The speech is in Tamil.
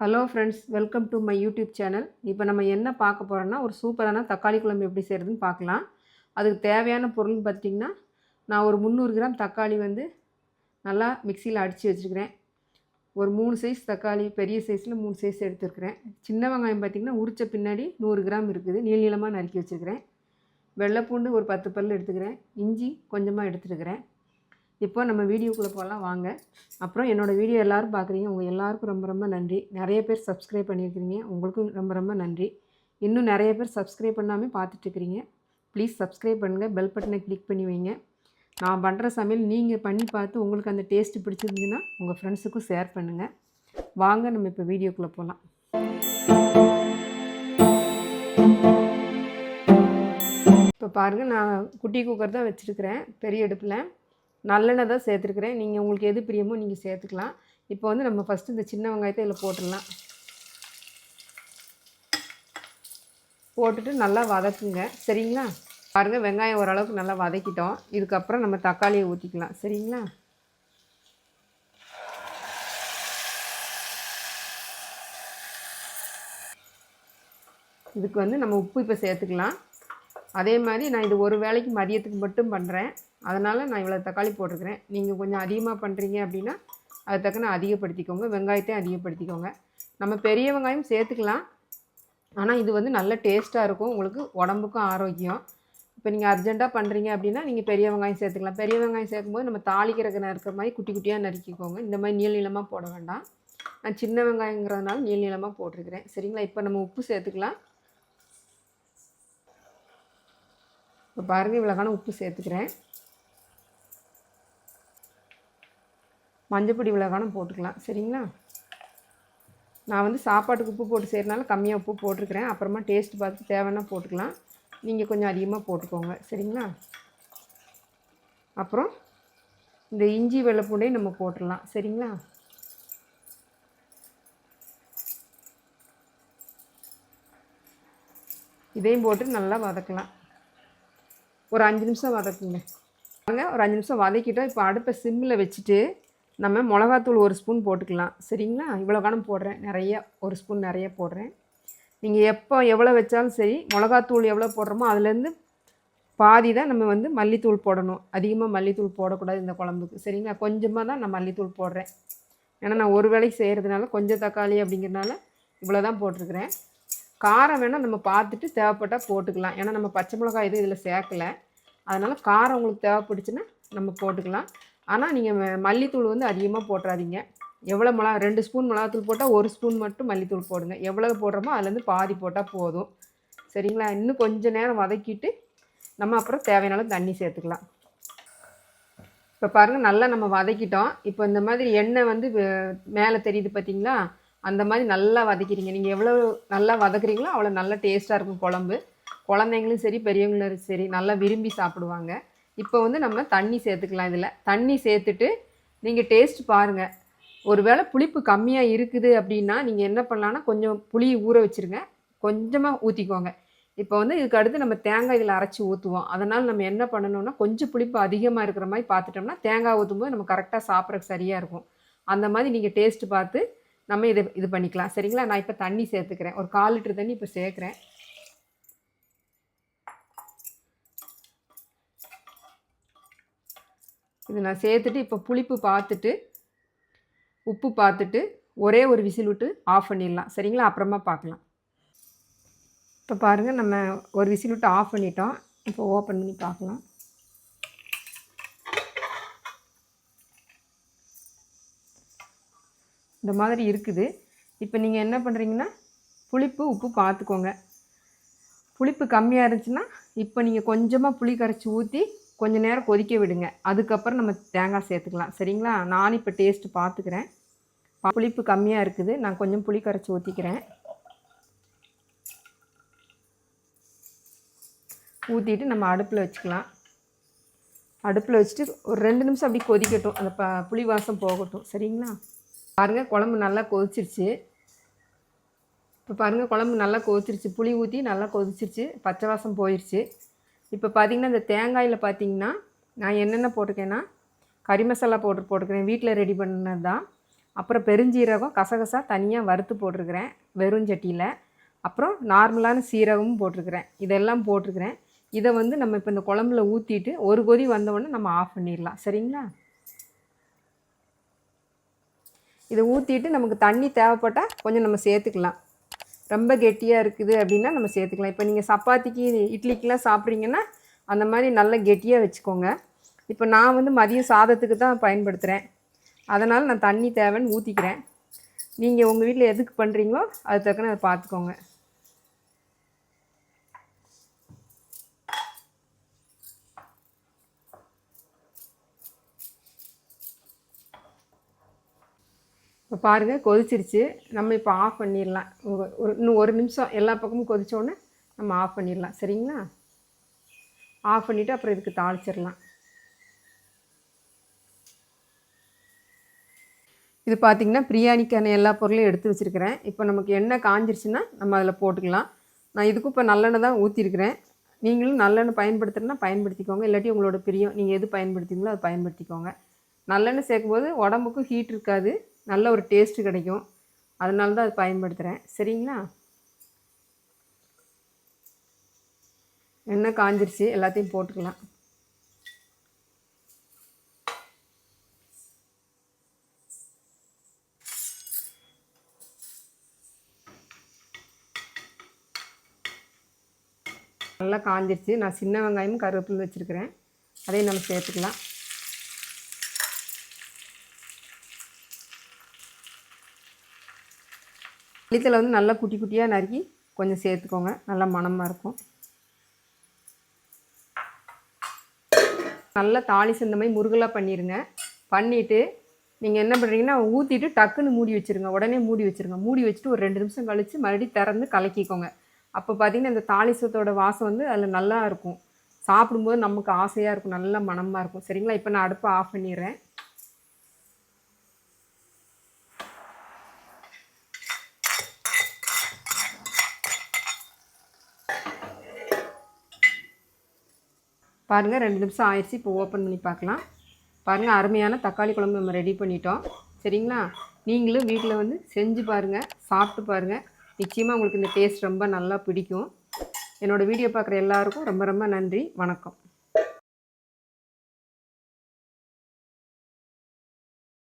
Hello friends welcome to my YouTube channel இப்போ நம்ம என்ன பார்க்க போகிறோன்னா ஒரு சூப்பரான தக்காளி குழம்பு எப்படி செய்கிறதுன்னு பார்க்கலாம். அதுக்கு தேவையான பொருள்னு பார்த்திங்கன்னா நான் ஒரு முந்நூறு கிராம் தக்காளி வந்து நல்லா மிக்சியில் அடித்து வச்சுருக்கிறேன். ஒரு மூணு சைஸ் தக்காளி பெரிய சைஸில் மூணு சைஸ் எடுத்துருக்கிறேன். சின்ன வெங்காயம் பார்த்திங்கன்னா உரித்த பின்னாடி நூறு கிராம் இருக்குது. நீள் நீளமாக நறுக்கி வச்சுருக்கிறேன். வெள்ளைப்பூண்டு ஒரு பத்து பல் எடுத்துக்கிறேன். இஞ்சி கொஞ்சமாக எடுத்துருக்கிறேன். இப்போ நம்ம வீடியோக்குள்ளே போகலாம் வாங்க. அப்புறம் என்னோடய வீடியோ எல்லோரும் பார்க்குறீங்க உங்கள் எல்லாருக்கும் ரொம்ப ரொம்ப நன்றி. நிறைய பேர் சப்ஸ்கிரைப் பண்ணியிருக்கிறீங்க. உங்களுக்கும் ரொம்ப ரொம்ப நன்றி. இன்னும் நிறைய பேர் சப்ஸ்கிரைப் பண்ணாமல் பார்த்துட்ருக்கிறீங்க. ப்ளீஸ் சப்ஸ்கிரைப் பண்ணுங்கள் பெல் பட்டனை கிளிக் பண்ணி வைங்க. நான் பண்ணுற சமையல் நீங்கள் பண்ணி பார்த்து உங்களுக்கு அந்த டேஸ்ட்டு பிடிச்சிருந்துச்சுன்னா உங்கள் ஃப்ரெண்ட்ஸுக்கும் ஷேர் பண்ணுங்கள் வாங்க நம்ம இப்போ வீடியோக்குள்ளே போகலாம் இப்போ பாருங்கள் நான் குட்டி குக்கர் தான் வச்சுருக்கிறேன். பெரிய அடுப்பில். நல்லெண்ணெய் தான் சேர்த்துருக்குறேன். நீங்கள் உங்களுக்கு எது பிரியமோ நீங்கள் சேர்த்துக்கலாம். இப்போ வந்து நம்ம ஃபஸ்ட்டு இந்த சின்ன வெங்காயத்தை இதில் போட்டுடலாம். போட்டுட்டு நல்லா வதக்குங்க. சரிங்களா? பாருங்கள் வெங்காயம் ஓரளவுக்கு நல்லா வதக்கிட்டோம். இதுக்கப்புறம் நம்ம தக்காளியை ஊற்றிக்கலாம் சரிங்களா? இதுக்கு வந்து நம்ம உப்பு இப்போ சேர்த்துக்கலாம். அதே மாதிரி நான் இது ஒரு வேளைக்கு மதியத்துக்கு மட்டும் பண்ணுறேன் அதனால் நான் இவ்வளோ தக்காளி போட்டிருக்கிறேன். நீங்கள் கொஞ்சம் அதிகமாக பண்ணுறீங்க அப்படின்னா அது தக்கன அதிகப்படுத்திக்கோங்க. வெங்காயத்தையும் அதிகப்படுத்திக்கோங்க. நம்ம பெரிய வெங்காயம் சேர்த்துக்கலாம். ஆனால் இது வந்து நல்ல டேஸ்ட்டாக இருக்கும். உங்களுக்கு உடம்புக்கும் ஆரோக்கியம். இப்போ நீங்கள் அர்ஜெண்ட்டாக பண்ணுறீங்க அப்படின்னா நீங்கள் பெரிய வெங்காயம் சேர்த்துக்கலாம். பெரிய வெங்காயம் சேர்க்கும்போது நம்ம தாளிக்கிறக்கு நறுக்கிற மாதிரி குட்டி குட்டியாக நறுக்கிக்கோங்க. இந்த மாதிரி நீள் நீளமாக போட வேண்டாம். நான் சின்ன வெங்காயங்கிறதுனால நீள் நீளமாக போட்டிருக்கிறேன். சரிங்களா? இப்போ நம்ம உப்பு சேர்த்துக்கலாம். இப்போ பாருங்கள் இவ்வளோக்கான உப்பு சேர்த்துக்கிறேன். மஞ்சப்பொடி இவ்வளோக்கான போட்டுக்கலாம். சரிங்களா? நான் வந்து சாப்பாட்டுக்கு உப்பு போட்டு செய்கிறனால கம்மியாக உப்பு போட்டிருக்கிறேன். அப்புறமா டேஸ்ட் பார்த்து தேவைன்னா போட்டுக்கலாம். நீங்கள் கொஞ்சம் அதிகமாக போட்டுக்கோங்க. சரிங்களா? அப்புறம் இந்த இஞ்சி வெள்ளைப்பூண்டையும் நம்ம போட்டுடலாம். சரிங்களா? இதையும் போட்டு நல்லா வதக்கலாம். ஒரு அஞ்சு நிமிஷம் வதக்குங்க. வாங்க ஒரு அஞ்சு நிமிஷம் வதக்கிட்டோம். இப்போ அடுப்பை சிம்மில் வச்சுட்டு நம்ம மிளகாத்தூள் ஒரு ஸ்பூன் போட்டுக்கலாம். சரிங்களா? இவ்வளோ கணம் போடுறேன். நிறைய ஒரு ஸ்பூன் நிறைய போடுறேன். நீங்கள் எப்போ எவ்வளோ வச்சாலும் சரி மிளகாத்தூள் எவ்வளோ போடுறோமோ அதுலேருந்து பாதி தான் நம்ம வந்து மல்லித்தூள் போடணும். அதிகமாக மல்லித்தூள் போடக்கூடாது இந்த குழம்புக்கு. சரிங்களா? கொஞ்சமாக தான் நான் மல்லித்தூள் போடுறேன். ஏன்னா நான் ஒரு வேலைக்கு செய்கிறதுனால கொஞ்சம் தக்காளி அப்படிங்கிறனால இவ்வளோ தான் போட்டிருக்கிறேன். காரம் வேணால் நம்ம பார்த்துட்டு தேவைப்பட்டால் போட்டுக்கலாம். ஏன்னா நம்ம பச்சை மிளகாய் எதுவும் இதில் சேர்க்கலை. அதனால் காரம் உங்களுக்கு தேவைப்பட்டுச்சுன்னா நம்ம போட்டுக்கலாம். ஆனால் நீங்கள் மல்லித்தூள் வந்து அதிகமாக போட்டுறாதீங்க. எவ்வளோ மிளகா ரெண்டு ஸ்பூன் மிளகாத்தூள் போட்டால் ஒரு ஸ்பூன் மட்டும் மல்லித்தூள் போடுங்க. எவ்வளோ போடுறோமோ அதுலேருந்து பாதி போட்டால் போதும். சரிங்களா? இன்னும் கொஞ்சம் நேரம் வதக்கிட்டு நம்ம அப்புறம் தேவையான அளவு தண்ணி சேர்த்துக்கலாம். இப்போ பாருங்கள் நல்லா நம்ம வதக்கிட்டோம். இப்போ இந்த மாதிரி எண்ணெய் வந்து மேலே தெரியுது பார்த்தீங்களா அந்த மாதிரி நல்லா வதக்கிறீங்க நீங்கள் எவ்வளோ நல்லா வதக்குறீங்களோ அவ்வளோ நல்லா டேஸ்ட்டாக இருக்கும் குழம்பு. குழந்தைங்களும் சரி பெரியவங்களும் சரி நல்லா விரும்பி சாப்பிடுவாங்க. இப்போ வந்து நம்ம தண்ணி சேர்த்துக்கலாம் இதில். தண்ணி சேர்த்துட்டு நீங்கள் டேஸ்ட் பாருங்கள் ஒருவேளை புளிப்பு கம்மியாக இருக்குது அப்படின்னா நீங்கள் என்ன பண்ணலான்னா கொஞ்சம் புளி ஊற வச்சுருங்க. கொஞ்சமாக ஊற்றிக்கோங்க. இப்போ வந்து இதுக்கு அடுத்து நம்ம தேங்காய் இதில் அரைச்சி ஊற்றுவோம். அதனால் நம்ம என்ன பண்ணணும்னா கொஞ்சம் புளிப்பு அதிகமாக இருக்கிற மாதிரி பார்த்துட்டோம்னா தேங்காய் ஊற்றும்போது நம்ம கரெக்டாக சாப்பிட்றதுக்கு சரியாக இருக்கும். அந்த மாதிரி நீங்கள் டேஸ்ட்டு பார்த்து நம்ம இதை இது பண்ணிக்கலாம். சரிங்களா? நான் இப்போ தண்ணி சேர்த்துக்கிறேன். ஒரு கால் லிட்டர் தண்ணி இப்போ சேர்க்குறேன். இது நான் சேர்த்துட்டு இப்போ புளிப்பு பார்த்துட்டு உப்பு பார்த்துட்டு ஒரே ஒரு விசில் விட்டு ஆஃப் பண்ணிடலாம். சரிங்களா? அப்புறமா பார்க்கலாம். இப்போ பாருங்கள் நம்ம ஒரு விசில் விட்டு ஆஃப் பண்ணிட்டோம். இப்போ ஓப்பன் பண்ணி பார்க்கலாம். இந்த மாதிரி இருக்குது. இப்போ நீங்கள் என்ன பண்ணுறீங்கன்னா புளிப்பு உப்பு பார்த்துக்கோங்க. புளிப்பு கம்மியாக இருந்துச்சுன்னா இப்போ நீங்கள் கொஞ்சமாக புளி கரைச்சி ஊற்றி கொஞ்ச நேரம் கொதிக்க விடுங்க. அதுக்கப்புறம் நம்ம தேங்காய் சேர்த்துக்கலாம். சரிங்களா? நான் இப்போ டேஸ்ட்டு பார்த்துக்கிறேன் புளிப்பு கம்மியாக இருக்குது. நான் கொஞ்சம் புளி கரைச்சி ஊற்றிக்கிறேன் ஊற்றிட்டு நம்ம அடுப்பில் வச்சுக்கலாம். அடுப்பில் வச்சுட்டு ஒரு ரெண்டு நிமிஷம் அப்படி கொதிக்கட்டும். அந்த ப புளி வாசம் போகட்டும். சரிங்களா? பாருங்கள் குழம்பு நல்லா கொதிச்சிருச்சு. இப்போ பாருங்கள் குழம்பு நல்லா கொதிச்சிருச்சு. புளி ஊற்றி நல்லா கொதிச்சிருச்சு. பச்சை வாசம் போயிடுச்சு இப்போ பார்த்திங்கன்னா இந்த தேங்காயில் பார்த்தீங்கன்னா நான் என்னென்ன போட்டிருக்கேன்னா கறி மசாலா போட்டு போட்டிருக்கிறேன். வீட்டில் ரெடி பண்ணது தான். அப்புறம் பெருஞ்சீரகம் கசகசா தனியாக வறுத்து போட்டிருக்கிறேன் வெறும் சட்டியில். அப்புறம் நார்மலான சீரகமும் போட்டிருக்கிறேன். இதெல்லாம் போட்டிருக்கிறேன். இதை வந்து நம்ம இப்போ இந்த குழம்புல ஊற்றிட்டு ஒரு கொதி வந்தவொடனே நம்ம ஆஃப் பண்ணிடலாம். சரிங்களா? இதை ஊற்றிட்டு நமக்கு தண்ணி தேவைப்பட்டால் கொஞ்சம் நம்ம சேர்த்துக்கலாம். ரொம்ப கெட்டியாக இருக்குது அப்படின்னா நம்ம சேர்த்துக்கலாம். இப்போ நீங்கள் சப்பாத்திக்கு இட்லிக்கெலாம் சாப்பிட்றீங்கன்னா அந்த மாதிரி நல்ல கெட்டியாக வச்சுக்கோங்க. இப்போ நான் வந்து மதியம் சாதத்துக்கு தான் பயன்படுத்துகிறேன் அதனால் நான் தண்ணி தேவைன்னு ஊற்றிக்கிறேன் நீங்கள் உங்கள் வீட்டில் எதுக்கு பண்ணுறீங்களோ அது தக்கன அதை பார்த்துக்கோங்க. இப்போ பாருங்கள் கொதிச்சிருச்சு. நம்ம இப்போ ஆஃப் பண்ணிடலாம். ஒரு இன்னும் ஒரு நிமிஷம் எல்லா பக்கமும் கொதிச்சோடனே நம்ம ஆஃப் பண்ணிடலாம். சரிங்களா? ஆஃப் பண்ணிவிட்டு அப்புறம் இதுக்கு தாளிச்சிடலாம். இது பார்த்திங்கன்னா பிரியாணிக்கான எல்லா பொருளையும் எடுத்து வச்சுருக்கிறேன். இப்போ நமக்கு எண்ணெய் காஞ்சிருச்சுன்னா நம்ம அதில் போட்டுக்கலாம். நான் இதுக்கும் இப்போ நல்லெண்ணெய் தான் ஊற்றிருக்கிறேன் நீங்களும் நல்லெண்ணெய் பயன்படுத்துகிறனா பயன்படுத்திக்கோங்க. இல்லாட்டி உங்களோட பிரியம் நீங்கள் எது பயன்படுத்திங்களோ அதை பயன்படுத்திக்கோங்க. நல்லெண்ணெய் சேர்க்கும்போது உடம்புக்கும் ஹீட் இருக்காது. நல்ல ஒரு டேஸ்ட்டு கிடைக்கும். அதனால தான் அது பயன்படுத்துகிறேன் சரிங்களா? எண்ணெய் காஞ்சிருச்சு. எல்லாத்தையும் போட்டுக்கலாம். நல்லா காஞ்சிருச்சு. நான் சின்ன வெங்காயமும் கருவேப்பிலும் வச்சுருக்கிறேன். அதையும் நம்ம சேர்த்துக்கலாம். மல்லித்தலை வந்து நல்லா குட்டி குட்டியாக நறுக்கி கொஞ்சம் சேர்த்துக்கோங்க. நல்லா மணமாக இருக்கும். நல்லா தாலி சேர்ந்த மாதிரி முருகலாக பண்ணிடுங்க பண்ணிவிட்டு நீங்கள் என்ன பண்ணுறீங்கன்னா ஊற்றிட்டு டக்குன்னு மூடி வச்சுருங்க. உடனே மூடி வச்சுருங்க. மூடி வச்சுட்டு ஒரு ரெண்டு நிமிஷம் கழித்து மறுபடியும் திறந்து கலக்கிக்கோங்க. அப்போ பார்த்தீங்கன்னா இந்த தாளிசத்தோட வாசம் வந்து அதில் நல்லா இருக்கும். சாப்பிடும்போது நமக்கு ஆசையாக இருக்கும். நல்லா மனமாக இருக்கும். சரிங்களா? இப்போ நான் அடுப்பை ஆஃப் பண்ணிடுறேன். பாருங்கள் ரெண்டு நிமிஷம் ஆயிடுச்சு இப்போ ஓப்பன் பண்ணி பார்க்கலாம். பாருங்கள் அருமையான தக்காளி குழம்பு நம்ம ரெடி பண்ணிட்டோம். சரிங்களா? நீங்களும் வீட்டில் வந்து செஞ்சு பாருங்கள் சாப்பிட்டு பாருங்கள் நிச்சயமாக உங்களுக்கு இந்த டேஸ்ட் ரொம்ப நல்லா பிடிக்கும். என்னோடய வீடியோ பார்க்குற எல்லாருக்கும் ரொம்ப ரொம்ப நன்றி. வணக்கம்.